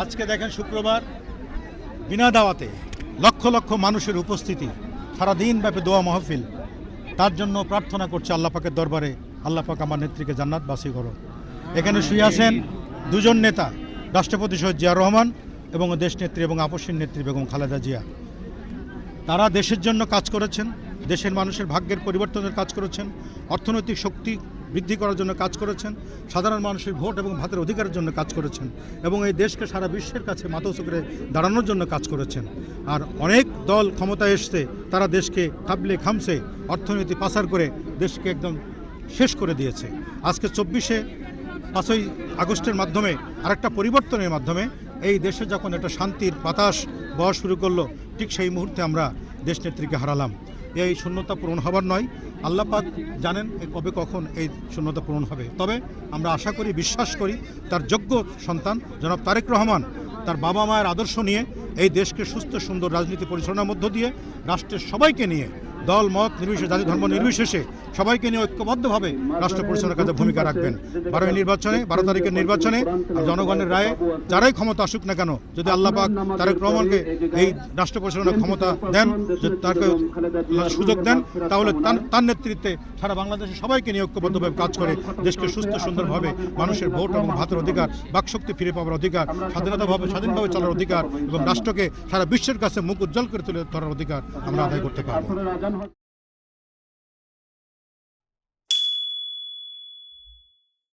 আজকে দেখেন শুক্রবার, বিনা দাওয়াতে লক্ষ লক্ষ মানুষের উপস্থিতি, সারাদিন ব্যাপী দোয়া মাহফিল। তার জন্য প্রার্থনা করছে আল্লাহ পাকের দরবারে, আল্লাহ পাক আমার নেত্রীকে জান্নাত বাসি করো। এখানে শুয়ে আছেন দুজন নেতা, রাষ্ট্রপতি সৈয়দ জিয়া রহমান এবং দেশ নেত্রী এবং আপসীর নেত্রী বেগম খালেদা জিয়া। তারা দেশের জন্য কাজ করেছেন, দেশের মানুষের ভাগ্যের পরিবর্তনের কাজ করেছেন, অর্থনৈতিক শক্তি বৃদ্ধি করার জন্য কাজ করেছেন, সাধারণ মানুষের ভোট এবং ভাতের অধিকারের জন্য কাজ করেছেন এবং এই দেশকে সারা বিশ্বের কাছে মাথা করে দাঁড়ানোর জন্য কাজ করেছেন। আর অনেক দল ক্ষমতায় এসছে, তারা দেশকে খাবলে খামছে অর্থনীতি পাচার করে দেশকে একদম শেষ করে দিয়েছে। আজকে চব্বিশে পাঁচই আগস্টের মাধ্যমে আরেকটা পরিবর্তনের মাধ্যমে এই দেশে যখন একটা শান্তির বাতাস বওয়া শুরু করল, ঠিক সেই মুহূর্তে আমরা দেশনেত্রীকে হারালাম। এই শূন্যতা পূরণ হবার নয়। আল্লাপাক জানেন কবে কখন এই শূন্যতা পূরণ হবে। তবে আমরা আশা করি, বিশ্বাস করি, তার যোগ্য সন্তান জনাব তারেক রহমান তার বাবা মায়ের আদর্শ নিয়ে এই দেশকে সুস্থ, সুন্দর রাজনীতি পরিচালনার মধ্য দিয়ে রাষ্ট্রের সবাইকে নিয়ে দল, মত, নির্বিশেষে, জাতি, ধর্ম নির্বিশেষে সবাইকে নিয়ে ঐক্যবদ্ধভাবে রাষ্ট্র পরিচালনার কাজে ভূমিকা রাখবেন। বারোই নির্বাচনে, বারো তারিখের নির্বাচনে জনগণের রায়ে যারাই ক্ষমতা আসুক না কেন, যদি আল্লাহ পাক তারেক রহমানকে এই রাষ্ট্র পরিচালনার ক্ষমতা দেন তাকে সুযোগ দেন, তাহলে তার নেতৃত্বে সারা বাংলাদেশের সবাইকে নিয়ে ঐক্যবদ্ধভাবে কাজ করে দেশকে সুস্থ, সুন্দরভাবে মানুষের ভোট এবং ভাতের অধিকার, বাকশক্তি ফিরে পাওয়ার অধিকার, স্বাধীনতাভাবে, স্বাধীনভাবে চলার অধিকার এবং রাষ্ট্রকে সারা বিশ্বের কাছে মুখ উজ্জ্বল করে তুলে ধরার অধিকার আমরা আদায় করতে পারব। done